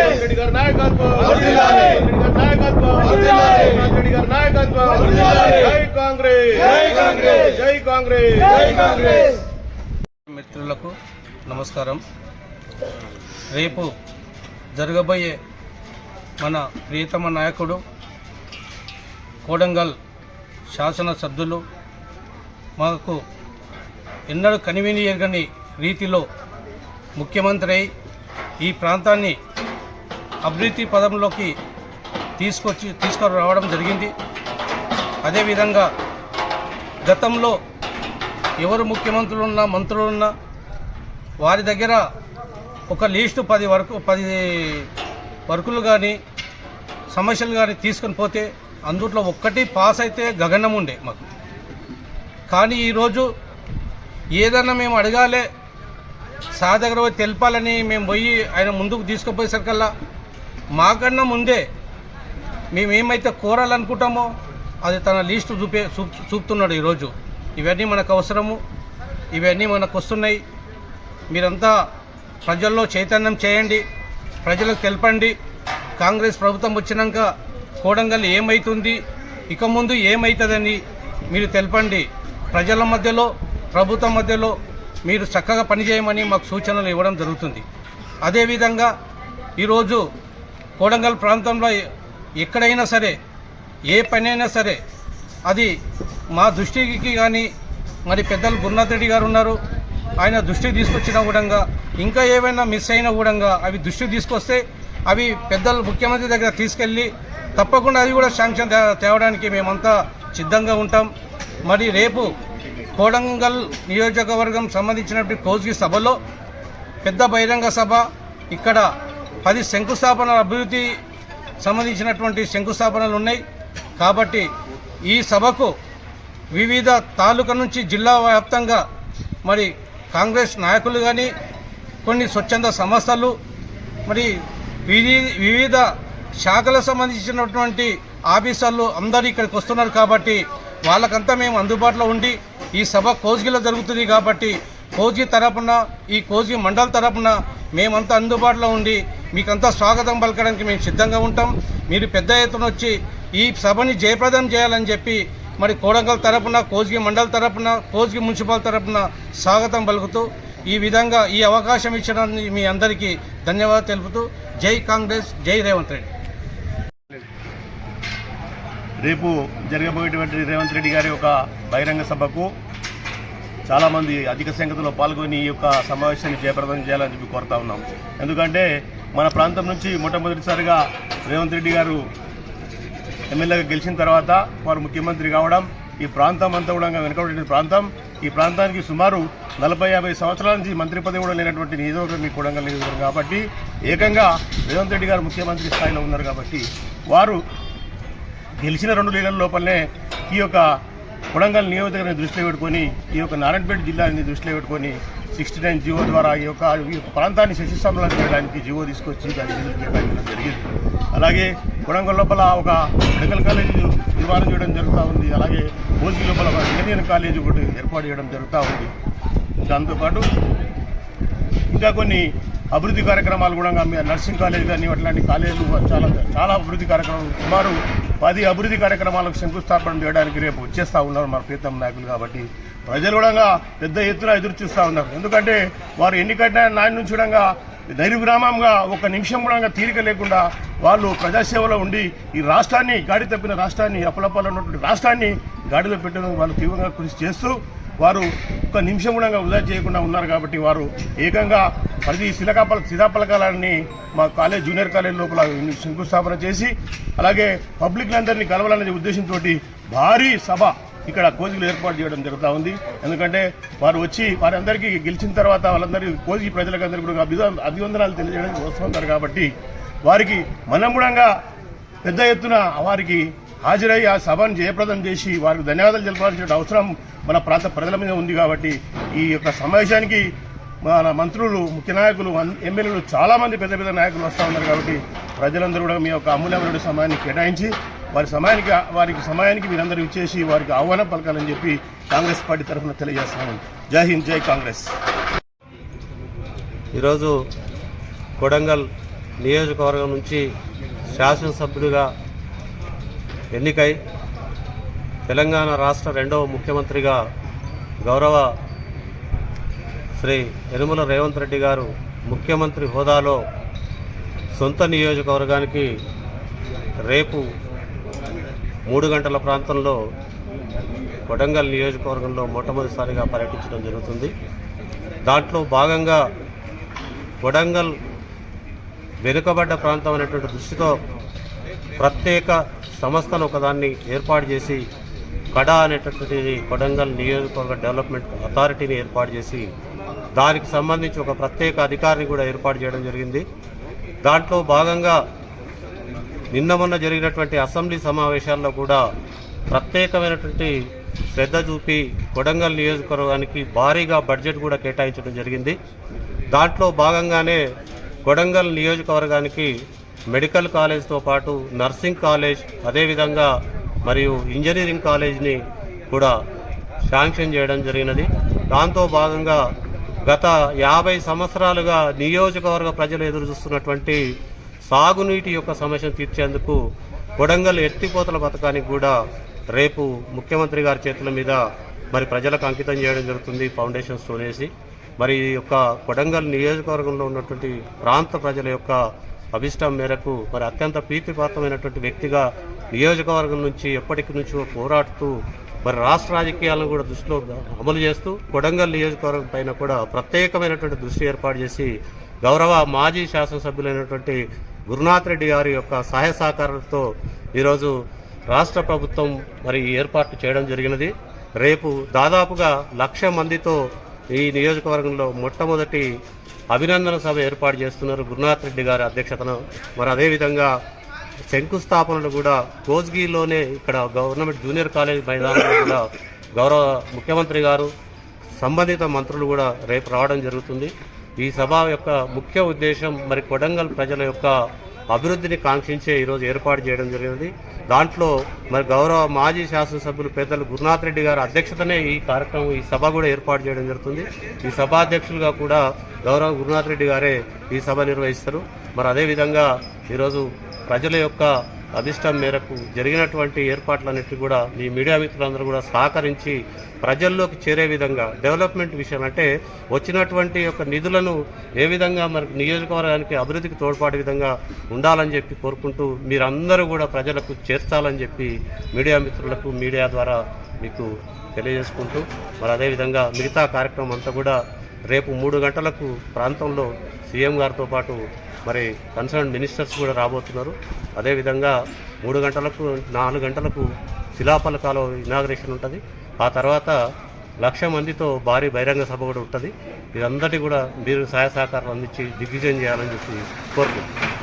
గారి నాయకత్వం. నాయకత్వం. నాయకత్వం. జై కాంగ్రెస్. జై కాంగ్రెస్. జై కాంగ్రెస్. జై కాంగ్రెస్. మిత్రులకు నమస్కారం. రేపు జరగబోయే మన ప్రియతమ నాయకుడు కోడంగల్ శాసన సభ్యులు మాకు ఎన్నడూ కనివిని ఎరగని రీతిలో ముఖ్యమంత్రి అయి ఈ ప్రాంతాన్ని అభివృద్ధి పదంలోకి తీసుకొచ్చి తీసుకురావడం జరిగింది. అదేవిధంగా గతంలో ఎవరు ముఖ్యమంత్రులు ఉన్నా మంత్రులు ఉన్నా వారి దగ్గర ఒక లీస్టు పది వరకు పది వర్కులు కానీ సమస్యలు కానీ తీసుకొని పోతే అందుట్లో ఒక్కటి పాస్ అయితే గగనం ఉండే మాకు. కానీ ఈరోజు ఏదన్నా మేము అడగాలే సార్ దగ్గర పోయి తెలపాలని మేము పోయి ఆయన ముందుకు తీసుకుపోయేసరికల్లా మాకన్నా ముందే మేమేమైతే కోరాలనుకుంటామో అది తన లీస్టు చూపే చూపుతున్నాడు ఈరోజు. ఇవన్నీ మనకు అవసరము. ఇవన్నీ మనకు వస్తున్నాయి. మీరంతా ప్రజల్లో చైతన్యం చేయండి. ప్రజలకు తెలపండి. కాంగ్రెస్ ప్రభుత్వం వచ్చినాక కోడంగల్ ఏమవుతుంది ఇక ముందు ఏమవుతుందని మీరు తెలపండి. ప్రజల మధ్యలో ప్రభుత్వం మధ్యలో మీరు చక్కగా పనిచేయమని మాకు సూచనలు ఇవ్వడం జరుగుతుంది. అదేవిధంగా ఈరోజు కోడంగల్ ప్రాంతంలో ఎక్కడైనా సరే ఏ పనైనా సరే అది మా దృష్టికి కానీ మరి పెద్దలు గురునాథ్ రెడ్డి గారు ఉన్నారు ఆయన దృష్టికి తీసుకొచ్చిన కూడా ఇంకా ఏమైనా మిస్ అయినా కూడా అవి దృష్టికి తీసుకొస్తే అవి పెద్దలు ముఖ్యమంత్రి దగ్గర తీసుకెళ్ళి తప్పకుండా అది కూడా శాంక్షన్ తే- తేవడానికి మేమంతా సిద్ధంగా ఉంటాం. మరి రేపు కోడంగల్ నియోజకవర్గం సంబంధించినటువంటి కోజ్గి సభలో పెద్ద బహిరంగ సభ ఇక్కడ పది శంకుస్థాపనల అభివృద్ధి సంబంధించినటువంటి శంకుస్థాపనలు ఉన్నాయి. కాబట్టి ఈ సభకు వివిధ తాలూకా నుంచి జిల్లా వ్యాప్తంగా మరి కాంగ్రెస్ నాయకులు కానీ కొన్ని స్వచ్ఛంద సంస్థలు మరి విధి వివిధ శాఖలకు సంబంధించినటువంటి ఆఫీసర్లు అందరూ ఇక్కడికి వస్తున్నారు కాబట్టి వాళ్ళకంతా మేము అందుబాటులో ఉండి ఈ సభ కోజ్గిలో జరుగుతుంది కాబట్టి కోజీ తరపున ఈ కోజీ మండల్ తరపున మేమంతా అందుబాటులో ఉండి మీకంతా స్వాగతం పలకడానికి మేము సిద్ధంగా ఉంటాం. మీరు పెద్ద ఎత్తున వచ్చి ఈ సభని జయప్రదం చేయాలని చెప్పి మరి కోడంగల్ తరపున కోజ్గి మండల్ తరపున కోజ్గి మున్సిపల్ తరపున స్వాగతం పలుకుతూ ఈ విధంగా ఈ అవకాశం ఇచ్చడానికి మీ అందరికీ ధన్యవాదాలు తెలుపుతూ జై కాంగ్రెస్ జై రేవంత్ రెడ్డి. రేపు జరగబోయేటువంటి రేవంత్ రెడ్డి గారి యొక్క బహిరంగ సభకు చాలామంది అధిక సంఖ్యలో పాల్గొని ఈ యొక్క సమావేశాన్ని జయప్రదం చేయాలని చెప్పి కోరుతా ఉన్నాం. ఎందుకంటే మన ప్రాంతం నుంచి మొట్టమొదటిసారిగా రేవంత్ రెడ్డి గారు ఎమ్మెల్యేగా గెలిచిన తర్వాత వారు ముఖ్యమంత్రి కావడం ఈ ప్రాంతం అంతా కూడా వెనుకబడిన ప్రాంతం. ఈ ప్రాంతానికి సుమారు నలభై యాభై సంవత్సరాల నుంచి మంత్రి పదవి కూడా లేనటువంటి నియోజకవర్గం మీ కొడంగల్ లేదు కాబట్టి ఏకంగా రేవంత్ రెడ్డి గారు ముఖ్యమంత్రి స్థాయిలో ఉన్నారు కాబట్టి వారు గెలిచిన రెండు నెలల లోపలనే ఈ యొక్క కొడంగల్ నియోజకవర్గాన్ని దృష్టిలో పెట్టుకొని ఈ యొక్క నారాయణపేట జిల్లాని దృష్టిలో పెట్టుకొని సిక్స్టీ నైన్ జీవో ద్వారా ఈ యొక్క ఈ ప్రాంతాన్ని శశిస్తంభం చేయడానికి జీవో తీసుకొచ్చి దాన్ని చేయడం జరిగింది. అలాగే కొడంగల్ లోపల ఒక మెడికల్ కాలేజీ నిర్మాణం చేయడం జరుగుతూ ఉంది. అలాగే మోజీ లోపల ఒక ఇంజనీరింగ్ కాలేజీ ఒకటి ఏర్పాటు చేయడం జరుగుతూ ఉంది. దాంతోపాటు ఇంకా కొన్ని అభివృద్ధి కార్యక్రమాలు కూడా మీ నర్సింగ్ కాలేజ్ కానీ అట్లాంటి కాలేజీలు చాలా చాలా అభివృద్ధి కార్యక్రమాలు సుమారు పది అభివృద్ధి కార్యక్రమాలకు శంకుస్థాపన చేయడానికి రేపు వచ్చేస్తా ఉన్నారు మన ప్రీతం నాయకులు కాబట్టి ప్రజలు కూడా పెద్ద ఎత్తున ఎదురు చూస్తూ ఉన్నారు. ఎందుకంటే వారు ఎన్నికైనా నాయన నుంచి కూడా ధైర్యగ్రామంగా ఒక నిమిషం కూడా తీరిక లేకుండా వాళ్ళు ప్రజాసేవలో ఉండి ఈ రాష్ట్రాన్ని గాడి తప్పిన రాష్ట్రాన్ని అప్పలపాలు ఉన్నటువంటి రాష్ట్రాన్ని గాడిలో పెట్టడం వాళ్ళు తీవ్రంగా కృషి చేస్తూ వారు ఒక నిమిషం కూడా వృధా చేయకుండా ఉన్నారు కాబట్టి వారు ఏకంగా ప్రతి శిలకాపల శిలాపలకాలని మా కాలేజ్ జూనియర్ కాలేజ్ లోపల శంకుస్థాపన చేసి అలాగే పబ్లిక్లందరినీ కలవాలనే ఉద్దేశంతో భారీ సభ ఇక్కడ కోజిలు ఏర్పాటు చేయడం జరుగుతూ ఉంది. ఎందుకంటే వారు వచ్చి వారందరికీ గెలిచిన తర్వాత వాళ్ళందరికీ కోజీ ప్రజలకందరికీ కూడా అభివ- అభివందనాలు తెలియజేయడానికి వస్తున్నారు కాబట్టి వారికి మనం కూడా పెద్ద ఎత్తున వారికి హాజరై ఆ సభను జయప్రదం చేసి వారికి ధన్యవాదాలు తెలపాల్సిన అవసరం మన ప్రాంత ప్రజల మీద ఉంది కాబట్టి ఈ యొక్క సమావేశానికి మన మంత్రులు ముఖ్య నాయకులు ఎమ్మెల్యేలు చాలామంది పెద్ద పెద్ద నాయకులు వస్తూ ఉన్నారు కాబట్టి ప్రజలందరూ కూడా మీ యొక్క అమూల్యమైన సమయాన్ని కేటాయించి వారి సమయానికి వారికి సమయానికి మీరందరూ ఇచ్చేసి వారికి ఆహ్వానం పలకాలని చెప్పి కాంగ్రెస్ పార్టీ తరఫున తెలియజేస్తున్నాను జై హింద్ జై కాంగ్రెస్. ఈరోజు కొడంగల్ నియోజకవర్గం నుంచి శాసనసభ్యుడిగా ఎన్నికై తెలంగాణ రాష్ట్ర రెండవ ముఖ్యమంత్రిగా గౌరవ శ్రీ యనుమల రేవంత్ రెడ్డి గారు ముఖ్యమంత్రి హోదాలో సొంత నియోజకవర్గానికి రేపు మూడు గంటల ప్రాంతంలో కొడంగల్ నియోజకవర్గంలో మొట్టమొదటిసారిగా పర్యటించడం జరుగుతుంది. దాంట్లో భాగంగా కొడంగల్ వెనుకబడ్డ ప్రాంతం అనేటువంటి దృష్టితో ప్రత్యేక సంస్థను ఒకదాన్ని ఏర్పాటు చేసి కడా అనేటటువంటి కొడంగల్ నియోజకవర్గ డెవలప్మెంట్ అథారిటీని ఏర్పాటు చేసి దానికి సంబంధించి ఒక ప్రత్యేక అధికారిని కూడా ఏర్పాటు చేయడం జరిగింది. దాంట్లో భాగంగా నిన్న మొన్న జరిగినటువంటి అసెంబ్లీ సమావేశాల్లో కూడా ప్రత్యేకమైనటువంటి శ్రద్ధ చూపి కొడంగల్ నియోజకవర్గానికి భారీగా బడ్జెట్ కూడా కేటాయించడం జరిగింది. దాంట్లో భాగంగానే కొడంగల్ నియోజకవర్గానికి మెడికల్ కాలేజ్తో పాటు నర్సింగ్ కాలేజ్ అదేవిధంగా మరియు ఇంజనీరింగ్ కాలేజ్ని కూడా శాంక్షన్ చేయడం జరిగినది. దాంతో భాగంగా గత యాభై సంవత్సరాలుగా నియోజకవర్గ ప్రజలు ఎదురు చూస్తున్నటువంటి సాగునీటి యొక్క సమస్యను తీర్చేందుకు కొడంగల్ ఎత్తిపోతల పథకానికి కూడా రేపు ముఖ్యమంత్రి గారి చేతుల మీద మరి ప్రజలకు అంకితం చేయడం జరుగుతుంది ఫౌండేషన్ స్టోన్ వేసి. మరి ఈ యొక్క కొడంగల్ నియోజకవర్గంలో ఉన్నటువంటి ప్రాంత ప్రజల యొక్క అభిష్టం మేరకు మరి అత్యంత ప్రీతిపాత్రమైనటువంటి వ్యక్తిగా నియోజకవర్గం నుంచి ఎప్పటికి నుంచో పోరాడుతూ మరి రాష్ట్ర రాజకీయాలను కూడా దృష్టిలో అమలు చేస్తూ కొడంగల్ నియోజకవర్గం పైన కూడా ప్రత్యేకమైనటువంటి దృష్టి ఏర్పాటు చేసి గౌరవ మాజీ శాసనసభ్యులైనటువంటి గురునాథ్ రెడ్డి గారి యొక్క సహాయ సహకారాలతో ఈరోజు రాష్ట్ర ప్రభుత్వం మరి ఏర్పాటు చేయడం జరిగినది. రేపు దాదాపుగా లక్ష మందితో ఈ నియోజకవర్గంలో మొట్టమొదటి అభినందన సభ ఏర్పాటు చేస్తున్నారు గురునాథ్ రెడ్డి గారి అధ్యక్షతన. మరి అదేవిధంగా శంకుస్థాపనలు కూడా కోజ్గిలోనే ఇక్కడ గవర్నమెంట్ జూనియర్ కాలేజ్ మైదానంలో కూడా గౌరవ ముఖ్యమంత్రి గారు సంబంధిత మంత్రులు కూడా రేపు రావడం జరుగుతుంది. ఈ సభ యొక్క ముఖ్య ఉద్దేశం మరి కొడంగల్ ప్రజల యొక్క అభివృద్ధిని కాంక్షించే ఈరోజు ఏర్పాటు చేయడం జరిగింది. దాంట్లో మరి గౌరవ మాజీ శాసనసభ్యులు పెద్దలు గురునాథ్ రెడ్డి గారి అధ్యక్షతనే ఈ కార్యక్రమం ఈ సభ కూడా ఏర్పాటు చేయడం జరుగుతుంది. ఈ సభాధ్యక్షులుగా కూడా గౌరవ గురునాథ్ రెడ్డి గారే ఈ సభ నిర్వహిస్తారు. మరి అదేవిధంగా ఈరోజు ప్రజల యొక్క అధిష్టం మేరకు జరిగినటువంటి ఏర్పాట్లన్నిటి కూడా మీ మీడియా మిత్రులందరూ కూడా సహకరించి ప్రజల్లోకి చేరే విధంగా డెవలప్మెంట్ విషయం అంటే వచ్చినటువంటి యొక్క నిధులను ఏ విధంగా మరి నియోజకవర్గానికి అభివృద్ధికి తోడ్పాటు విధంగా ఉండాలని చెప్పి కోరుకుంటూ మీరందరూ కూడా ప్రజలకు చేర్చాలని చెప్పి మీడియా మిత్రులకు మీడియా ద్వారా మీకు తెలియజేసుకుంటూ మరి అదేవిధంగా మిగతా కార్యక్రమం అంతా కూడా రేపు మూడు గంటలకు ప్రాంతంలో సీఎం గారితో పాటు మరి కన్సర్న్ మినిస్టర్స్ కూడా రాబోతున్నారు. అదేవిధంగా మూడు గంటలకు నాలుగు గంటలకు శిలాఫలకాలు ఇనాగ్రేషన్ ఉంటుంది. ఆ తర్వాత లక్ష మందితో భారీ బహిరంగ సభ కూడా ఉంటుంది. ఇదంతటి కూడా మీరు సహాయ సహకారం అందించి దిగ్విజయం చేయాలని చెప్పి కోరుకుంటున్నాను